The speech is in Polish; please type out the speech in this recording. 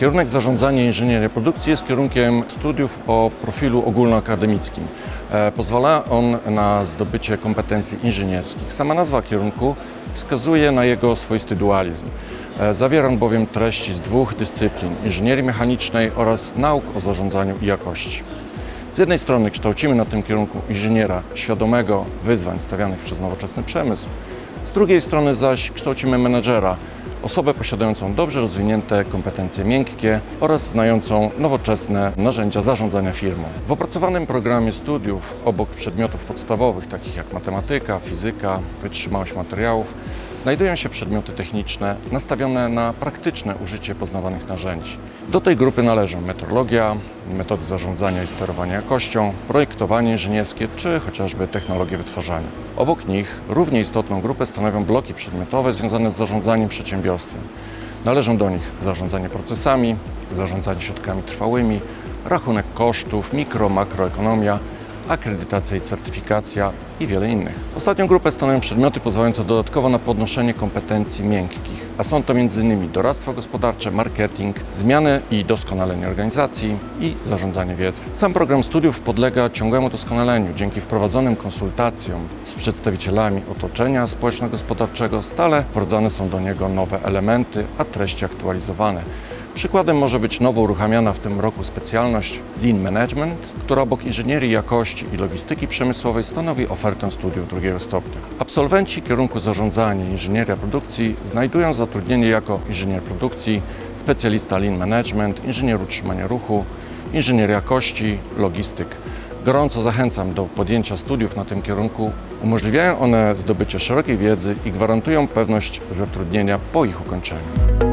Kierunek zarządzania inżynieria produkcji jest kierunkiem studiów o profilu ogólnoakademickim. E, Pozwala on na zdobycie kompetencji inżynierskich. Sama nazwa kierunku wskazuje na jego swoisty dualizm. E, Zawiera on bowiem treści z dwóch dyscyplin inżynierii mechanicznej oraz nauk o zarządzaniu i jakości. Z jednej strony kształcimy na tym kierunku inżyniera świadomego wyzwań stawianych przez nowoczesny przemysł, z drugiej strony zaś kształcimy menedżera, osobę posiadającą dobrze rozwinięte kompetencje miękkie oraz znającą nowoczesne narzędzia zarządzania firmą. W opracowanym programie studiów obok przedmiotów podstawowych takich jak matematyka, fizyka, wytrzymałość materiałów znajdują się przedmioty techniczne nastawione na praktyczne użycie poznawanych narzędzi. Do tej grupy należą metrologia, metody zarządzania i sterowania jakością, projektowanie inżynierskie czy chociażby technologie wytwarzania. Obok nich równie istotną grupę stanowią bloki przedmiotowe związane z zarządzaniem przedsiębiorstwem. Należą do nich zarządzanie procesami, zarządzanie środkami trwałymi, rachunek kosztów, mikro, makroekonomia, akredytacja i certyfikacja i wiele innych. Ostatnią grupę stanowią przedmioty pozwalające dodatkowo na podnoszenie kompetencji miękkich, a są to m.in. doradztwo gospodarcze, marketing, zmiany i doskonalenie organizacji i zarządzanie wiedzą. Sam program studiów podlega ciągłemu doskonaleniu dzięki wprowadzonym konsultacjom z przedstawicielami otoczenia społeczno-gospodarczego. Stale wprowadzane są do niego nowe elementy, a treści aktualizowane. Przykładem może być nowo uruchamiana w tym roku specjalność Lean Management, która obok inżynierii jakości i logistyki przemysłowej stanowi ofertę studiów drugiego stopnia. Absolwenci kierunku zarządzanie i inżynieria produkcji znajdują zatrudnienie jako inżynier produkcji, specjalista Lean Management, inżynier utrzymania ruchu, inżynier jakości, logistyk. Gorąco zachęcam do podjęcia studiów na tym kierunku. Umożliwiają one zdobycie szerokiej wiedzy i gwarantują pewność zatrudnienia po ich ukończeniu.